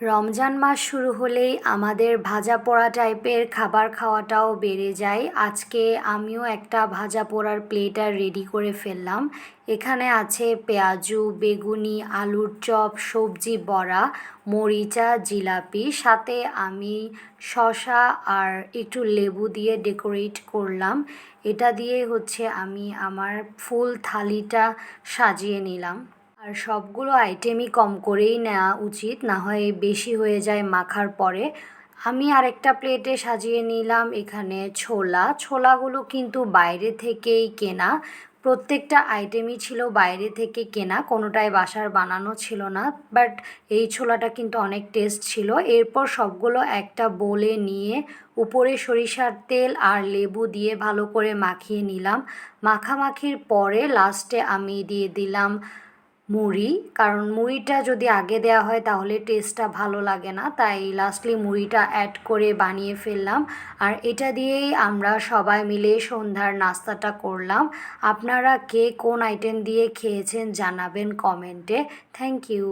রমজান মাস শুরু হলেই আমাদের ভাজা পোড়া টাইপের খাবার খাওয়াটাও বেড়ে যায়। আজকে আমিও একটা ভাজা পোড়ার প্লেটার রেডি করে ফেললাম। এখানে আছে পেঁয়াজু, বেগুনি, আলুর চপ, সবজি বড়া, মরিচা, জিলাপি। সাথে আমি শসা আর একটু লেবু দিয়ে ডেকোরেট করলাম। এটা দিয়ে হচ্ছে আমি আমার ফুল থালিটা সাজিয়ে নিলাম। আর সবগুলো আইটেমই কম করেই নেওয়া উচিত, না হয় বেশি হয়ে যায় মাখার পরে। আমি আরেকটা প্লেটে সাজিয়ে নিলাম এখানে ছোলা। ছোলাগুলো কিন্তু বাইরে থেকেই কেনা। প্রত্যেকটা আইটেমই ছিল বাইরে থেকে কেনা, কোনোটাই বাসার বানানো ছিল না। বাট এই ছোলাটা কিন্তু অনেক টেস্ট ছিল। এরপর সবগুলো একটা বলে নিয়ে উপরে সরিষার তেল আর লেবু দিয়ে ভালো করে মাখিয়ে নিলাম। মাখামাখির পরে লাস্টে আমি দিয়ে দিলাম মুড়ি, কারণ মুড়িটা যদি আগে দেওয়া হয় তাহলে টেস্টটা ভালো লাগে না। তাই লাস্টলি মুড়িটা অ্যাড করে বানিয়ে ফেললাম। আর এটা দিয়েই আমরা সবাই মিলে সন্ধ্যার নাস্তাটা করলাম। আপনারা কে কোন আইটেম দিয়ে খেয়েছেন জানাবেন কমেন্টে থ্যাংক ইউ